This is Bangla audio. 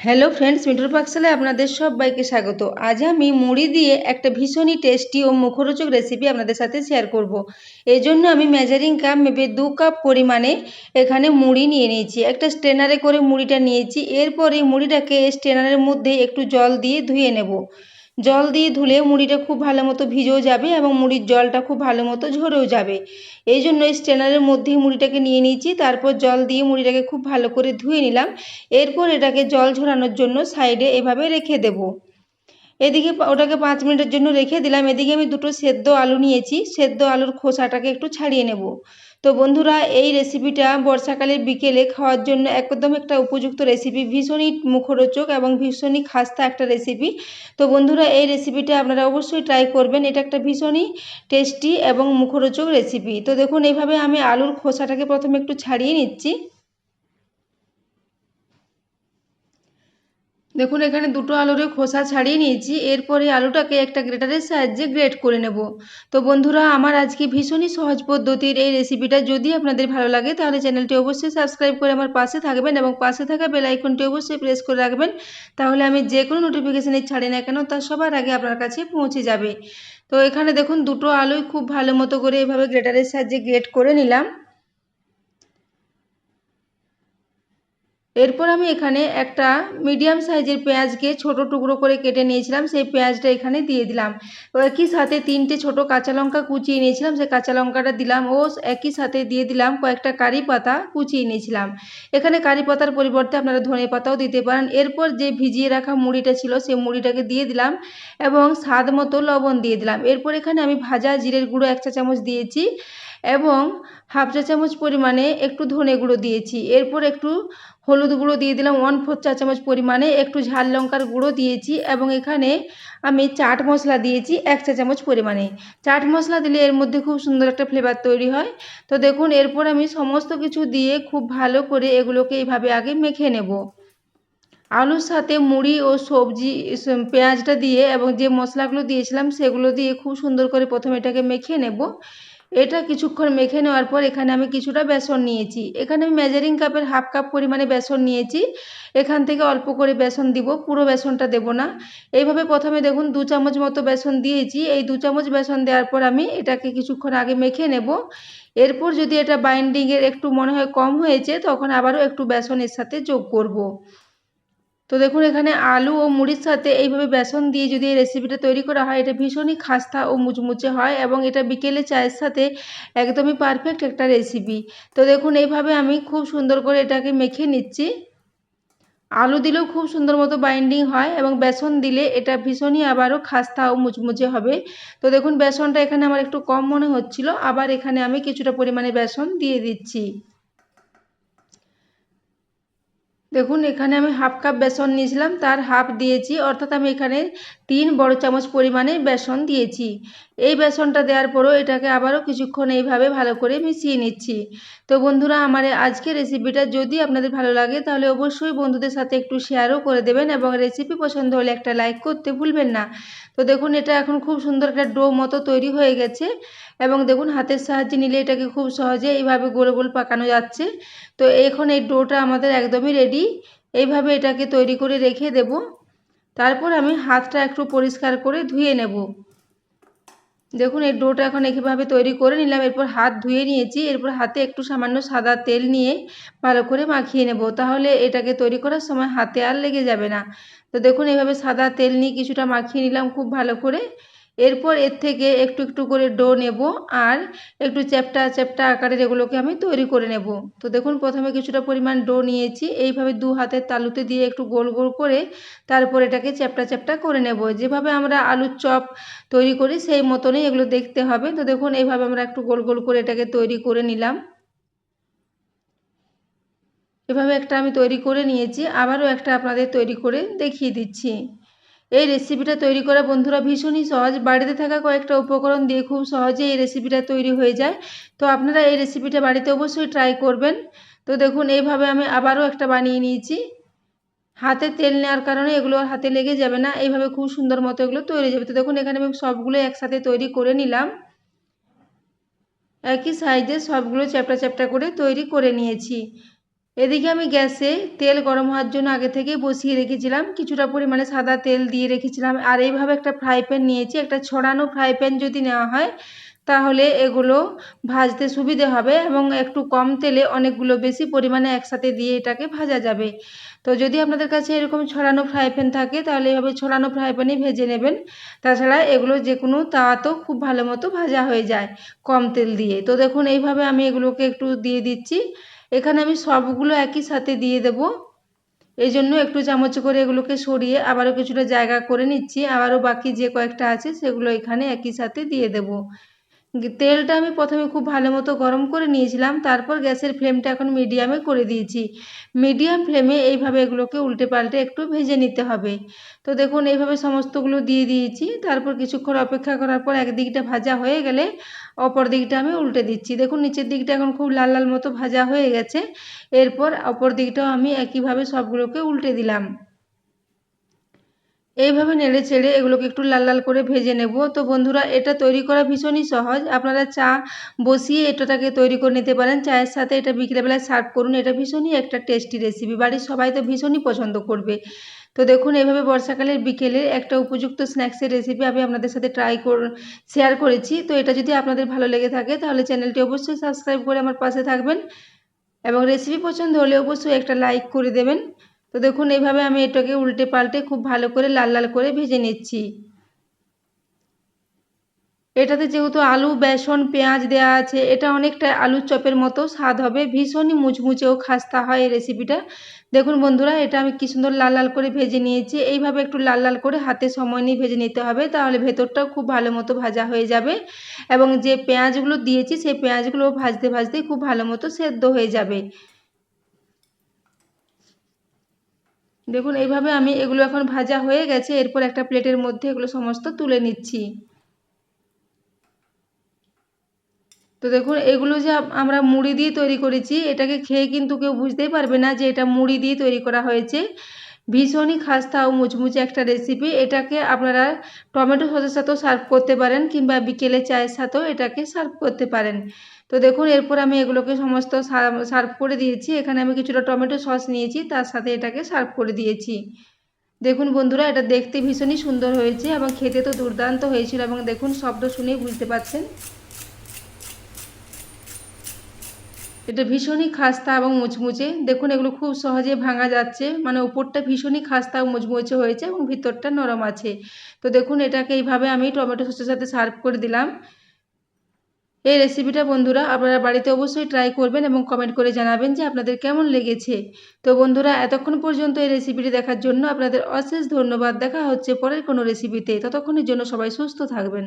হ্যালো ফ্রেন্ডস মিটুর পাকশালে আপনাদের সবাইকে স্বাগত। আজ আমি মুড়ি দিয়ে একটা ভীষণই টেস্টি ও মুখরোচক রেসিপি আপনাদের সাথে শেয়ার করব। এই জন্য আমি মেজারিং কাপ মেপে দু কাপ পরিমাণে এখানে মুড়ি নিয়ে নিয়েছি। একটা স্ট্রেনারে করে মুড়িটা নিয়েছি। এরপরে মুড়িটাকে স্ট্রেনারের মধ্যে একটু জল দিয়ে ধুয়ে নেব। জল দিয়ে ধুলে মুড়িটা খুব ভালো মতো ভিজেও যাবে এবং মুড়ির জলটা খুব ভালো মতো ঝরেও যাবে। এই জন্য স্ট্যানারের মধ্যেই মুড়িটাকে নিয়ে নিয়েছি, তারপর জল দিয়ে মুড়িটাকে খুব ভালো করে ধুয়ে নিলাম। এরপর এটাকে জল ঝরানোর জন্য সাইডে এভাবে রেখে দেব। এদিকে ওটাকে পাঁচ মিনিটের জন্য রেখে দিলাম। এদিকে আমি দুটো সেদ্ধ আলু নিয়েছি। সেদ্ধ আলুর খোসাটাকে একটু ছাড়িয়ে নেব। তো বন্ধুরা, এই রেসিপিটা বর্ষাকালের বিকেলে খাওয়ার জন্য একদম একটা উপযুক্ত রেসিপি ভীষণই মুখরোচক এবং ভীষণই খাস্তা একটা রেসিপি তো বন্ধুরা, এই রেসিপিটা আপনারা অবশ্যই ট্রাই করবেন। এটা একটা ভীষণই টেস্টি এবং মুখরোচক রেসিপি তো দেখুন, এইভাবে আমি আলুর খোসাটাকে প্রথমে একটু ছাড়িয়ে নিচ্ছি। দেখুন, এখানে দুটো আলুরে খোসা ছাড়িয়ে নিয়েছি। এরপরে আলুটাকে একটা গ্রেটারের সাহায্যে গ্রেট করে নেব। তো বন্ধুরা, আমার আজকে ভীষণই সহজ পদ্ধতির এই রেসিপিটা। যদি আপনাদের ভালো লাগে, তাহলে চ্যানেলটি অবশ্যই সাবস্ক্রাইব করে আমার পাশে থাকবেন এবং পাশে থাকা বেল আইকনটি অবশ্যই প্রেস করে রাখবেন। তাহলে আমি যে কোনো নোটিফিকেশানে ছাড়ি না কেন, তা সবার আগে আপনার কাছে পৌঁছে যাবে। তো এখানে দেখুন, দুটো আলুই খুব ভালো মতো করে এভাবে গ্রেটারের সাহায্যে গ্রেট করে নিলাম। এরপর আমি এখানে একটা মিডিয়াম সাইজের পেঁয়াজকে ছোট টুকরো করে কেটে নিয়েছিলাম। সেই পেঁয়াজটা এখানে দিয়ে দিলাম। একই সাথে তিনটে ছোট কাঁচা লঙ্কা কুচিয়ে নিয়েছিলাম। সেই কাঁচা লঙ্কাটা দিলাম। ও একই সাথে দিয়ে দিলাম কয়েকটা কারি পাতা কুচিয়ে নিয়েছিলাম। এখানে কারি পাতার পরিবর্তে আপনারা ধনে পাতাও দিতে পারেন। এরপর যে ভিজিয়ে রাখা মুড়িটা ছিল, সেই মুড়িটাকে দিয়ে দিলাম এবং স্বাদ মতো লবণ দিয়ে দিলাম। এরপর এখানে আমি ভাজা জিরের গুঁড়ো এক চা চামচ দিয়েছি। এবং হাফ চা চামচ পরিমাণে একটু ধনে গুঁড়ো দিয়েছি। এরপর একটু হলুদ গুঁড়ো দিয়ে দিলাম ওয়ান ফোর চা চামচ পরিমাণে একটু ঝাল লঙ্কার গুঁড়ো দিয়েছি এবং এখানে আমি চাট মশলা দিয়েছি এক চা চামচ পরিমাণে। চাট মশলা দিলে এর মধ্যে খুব সুন্দর একটা ফ্লেভার তৈরি হয়। তো দেখুন, এরপর আমি সমস্ত কিছু দিয়ে খুব ভালো করে এগুলোকে এইভাবে আগে মেখে নেব। আলুর সাথে মুড়ি ও সবজি পেঁয়াজটা দিয়ে এবং যে মশলাগুলো দিয়েছিলাম সেগুলো দিয়ে খুব সুন্দর করে প্রথমে এটাকে মেখে নেব। এটা কিছুক্ষণ মেখে নেওয়ার পর এখানে আমি কিছুটা বেসন নিয়েছি। এখানে আমি মেজারিং কাপের হাফ কাপ পরিমাণে বেসন নিয়েছি। এখান থেকে অল্প করে বেসন দিব, পুরো বেসনটা দেব না। এইভাবে প্রথমে দেখুন দু চামচ মতো বেসন দিয়েছি। এই দু চামচ বেসন দেওয়ার পর আমি এটাকে কিছুক্ষণ আগে মেখে নেব। এরপর যদি এটা বাইন্ডিংয়ের একটু মনে হয় কম হয়েছে, তখন আবারও একটু বেসনের সাথে যোগ করব। তো দেখুন, এখানে আলু ও মুড়ির সাথে এইভাবে বেসন দিয়ে যদি এই রেসিপিটা তৈরি করা হয়, এটা ভীষণই খাস্তা ও মুচমুচে হয় এবং এটা বিকেলে চায়ের সাথে একদমই পারফেক্ট একটা রেসিপি তো দেখুন, এইভাবে আমি খুব সুন্দর করে এটাকে মেখে নিচ্ছি। আলু দিলেও খুব সুন্দর মতো বাইন্ডিং হয় এবং বেসন দিলে এটা ভীষণই আবারও খাস্তা ও মুচমুচে হবে। তো দেখুন, বেসনটা এখানে আমার একটু কম মনে হচ্ছিল, আবার এখানে আমি কিছুটা পরিমাণে বেসন দিয়ে দিচ্ছি। দেখুন, এখানে আমি হাফ কাপ বেসন নিয়েছিলাম, তার হাফ দিয়েছি, অর্থাৎ আমি এখানে তিন বড় চামচ পরিমাণে বেসন দিয়েছি। এই বেসনটা দেওয়ার পরও এটাকে আবারও কিছুক্ষণ এইভাবে ভালো করে মিশিয়ে নিচ্ছি। তো বন্ধুরা, আমার আজকের রেসিপিটা যদি আপনাদের ভালো লাগে, তাহলে অবশ্যই বন্ধুদের সাথে একটু শেয়ারও করে দেবেন এবং রেসিপি পছন্দ হলে একটা লাইক করতে ভুলবেন না। তো দেখুন, এটা এখন খুব সুন্দর একটা ডো মতো তৈরি হয়ে গেছে এবং দেখুন, হাতের সাহায্যে নিলে এটাকে খুব সহজে এইভাবে গোল গোল পাকানো যাচ্ছে। তো এখন এই ডোটা আমাদের একদমই রেডি এইভাবে এটাকে তৈরি করে রেখে দেব। তারপর আমি হাতটা একটু পরিষ্কার করে ধুয়ে নেব। দেখুন, এই ডোটা এখন একইভাবে তৈরি করে নিলাম। এরপর হাত ধুয়ে নিয়েছি। এরপর হাতে একটু সামান্য সাদা তেল নিয়ে ভালো করে মাখিয়ে নেব। তাহলে এটাকে তৈরি করার সময় হাতে আর লেগে যাবে না। তো দেখুন, এইভাবে সাদা তেল নিয়ে কিছুটা মাখিয়ে নিলাম খুব ভালো করে। এরপর এর থেকে একটু একটু করে ডো নেব আর একটু চ্যাপটা চ্যাপটা আকারের এগুলোকে আমি তৈরি করে নেব। তো দেখুন, প্রথমে কিছুটা পরিমাণ ডো নিয়েছি। এইভাবে দু হাতের তালুতে দিয়ে একটু গোল গোল করে তারপর এটাকে চ্যাপটা চ্যাপটা করে নেব। যেভাবে আমরা আলুর চপ তৈরি করি, সেই মতনই এগুলো দেখতে হবে। তো দেখুন, এইভাবে আমরা একটু গোল গোল করে এটাকে তৈরি করে নিলাম। এভাবে একটা আমি তৈরি করে নিয়েছি। আবারও একটা আপনাদের তৈরি করে দেখিয়ে দিচ্ছি। এই রেসিপিটা তৈরি করা বন্ধুরা ভীষণই সহজ। বাড়িতে থাকা কয়েকটা উপকরণ দিয়ে খুব সহজে এই রেসিপিটা তৈরি হয়ে যায়। তো আপনারা এই রেসিপিটা বাড়িতে অবশ্যই ট্রাই করবেন। তো দেখুন, এইভাবে আমি আবারও একটা বানিয়ে নিয়েছি। হাতে তেল নেওয়ার কারণে এগুলো আর হাতে লেগে যাবে না। এইভাবে খুব সুন্দর মতো এগুলো তৈরি যাবে। তো দেখুন, এখানে আমি সবগুলো একসাথে তৈরি করে নিলাম। একই সাইজে সবগুলো চ্যাপটা চ্যাপটা করে তৈরি করে নিয়েছি। এদিকে আমি গ্যাসে তেল গরম হওয়ার জন্য আগে থেকেই বসিয়ে রেখেছিলাম। কিছুটা পরিমাণে সাদা তেল দিয়ে রেখেছিলাম। আর এইভাবে একটা ফ্রাই প্যান নিয়েছি। একটা ছড়ানো ফ্রাই প্যান যদি নেওয়া হয়, তাহলে এগুলো ভাজতে সুবিধে হবে এবং একটু কম তেলে অনেকগুলো বেশি পরিমাণে একসাথে দিয়ে এটাকে ভাজা যাবে। তো যদি আপনাদের কাছে এরকম ছড়ানো ফ্রাই প্যান থাকে, তাহলে এভাবে ছড়ানো ফ্রাই প্যানেই ভেজে নেবেন। তাছাড়া এগুলো যে কোনো তাওয়াতেও খুব ভালো মতো ভাজা হয়ে যায় কম তেল দিয়ে। তো দেখুন, এইভাবে আমি এগুলোকে একটু দিয়ে দিচ্ছি। এখানে আমি সবগুলো একই সাথে দিয়ে দেব। এই জন্য একটু চামচ করে এগুলোকে সরিয়ে আবারও কিছুটা জায়গা করে নিচ্ছি। আবারও বাকি যে কয়েকটা আছে সেগুলো এখানে একই সাথে দিয়ে দেব। তেলটা আমি প্রথমে খুব ভালো মতো গরম করে নিয়েছিলাম, তারপর গ্যাসের ফ্লেমটা এখন মিডিয়ামে করে দিয়েছি। মিডিয়াম ফ্লেমে এইভাবে এগুলোকে উল্টে পাল্টে একটু ভেজে নিতে হবে। তো দেখুন, এইভাবে সমস্তগুলো দিয়ে দিয়েছি, তারপর কিছুক্ষণ অপেক্ষা করার পর একদিকটা ভাজা হয়ে গেলে অপর দিকটা আমি উল্টে দিচ্ছি। দেখুন, নিচের দিকটা এখন খুব লাল লাল মতো ভাজা হয়ে গেছে, এরপর অপর দিকটাও আমি একইভাবে সবগুলোকে উল্টে দিলাম। এইভাবে নেড়ে চেড়ে এগুলোকে একটু লাল লাল করে ভেজে নেব। তো বন্ধুরা, এটা তৈরি করা ভীষণই সহজ। আপনারা চা বসিয়ে এটাটাকে তৈরি করে নিতে পারেন। চায়ের সাথে এটা বিকেলবেলায় সার্ভ করুন। এটা ভীষণই একটা টেস্টি রেসিপি। বাড়ির সবাই তো ভীষণই পছন্দ করবে। তো দেখুন, এইভাবে বর্ষাকালের বিকেলে একটা উপযুক্ত স্ন্যাক্সের রেসিপি আমি আপনাদের সাথে ট্রাই কর, শেয়ার করেছি। তো এটা যদি আপনাদের ভালো লেগে থাকে, তাহলে চ্যানেলটি অবশ্যই সাবস্ক্রাইব করে আমার পাশে থাকবেন। এবং রেসিপি পছন্দ হলে অবশ্যই একটা লাইক করে দেবেন। তো দেখুন, এইভাবে আমি এটাকে উল্টে পাল্টে খুব ভালো করে লাল লাল করে ভেজে নিচ্ছি। এটাতে যেহেতু আলু, বেসন, পেঁয়াজ দেওয়া আছে, এটা অনেকটা আলুর চপের মতো স্বাদ হবে, ভীষণই মুচমুচে ও খাস্তা হয় এই রেসিপিটা দেখুন বন্ধুরা, এটা আমি কি সুন্দর লাল লাল করে ভেজে নিয়েছি। এইভাবে একটু লাল লাল করে হাতে সময় নিয়ে ভেজে নিতে হবে, তাহলে ভেতরটাও খুব ভালো মতো ভাজা হয়ে যাবে এবং যে পেঁয়াজগুলো দিয়েছি, সেই পেঁয়াজগুলো ভাজতে ভাজতে খুব ভালো মতো সেদ্ধ হয়ে যাবে। দেখুন, এইভাবে আমি এগুলো এখন ভাজা হয়ে গেছে। এরপর একটা প্লেটের মধ্যে এগুলো সমস্ত তুলে নিচ্ছি। তো দেখুন, এগুলো যে আমরা মুড়ি দিয়ে তৈরি করেছি, এটাকে খেয়ে কিন্তু কেউ বুঝতেই পারবে না যে এটা মুড়ি দিয়ে তৈরি করা হয়েছে। ভীষণই খাস্তা ও মুচমুচে একটা রেসিপি এটাকে আপনারা টমেটো সসের সাথেও সার্ভ করতে পারেন কিংবা বিকেলে চায়ের সাথেও এটাকে সার্ভ করতে পারেন। তো দেখুন, এরপর আমি এগুলোকে সমস্ত সার্ভ করে দিয়েছি। এখানে আমি কিছুটা টমেটো সস নিয়েছি, তার সাথে এটাকে সার্ভ করে দিয়েছি। দেখুন বন্ধুরা, এটা দেখতে ভীষণই সুন্দর হয়েছে এবং খেতে তো দুর্দান্ত হয়েছিল এবং দেখুন, শব্দ শুনেই বুঝতে পারছেন। এটা ভীষণই খাস্তা এবং মুচমুচে। দেখুন, এগুলো খুব সহজে ভাঙা যাচ্ছে। মানে উপরটা ভীষণই খাস্তা মুচমুচে হয়েছে এবং ভিতরটা নরম আছে। তো দেখুন, এটাকে এইভাবে আমি টমেটো সসের সাথে সার্ভ করে দিলাম। এই রেসিপিটা বন্ধুরা আপনারা বাড়িতে অবশ্যই ট্রাই করবেন এবং কমেন্ট করে জানাবেন যে আপনাদের কেমন লেগেছে। তো বন্ধুরা, এতক্ষণ পর্যন্ত এই রেসিপিটি দেখার জন্য আপনাদের অশেষ ধন্যবাদ। দেখা হচ্ছে পরের কোনো রেসিপিতে ততক্ষণের জন্য সবাই সুস্থ থাকবেন।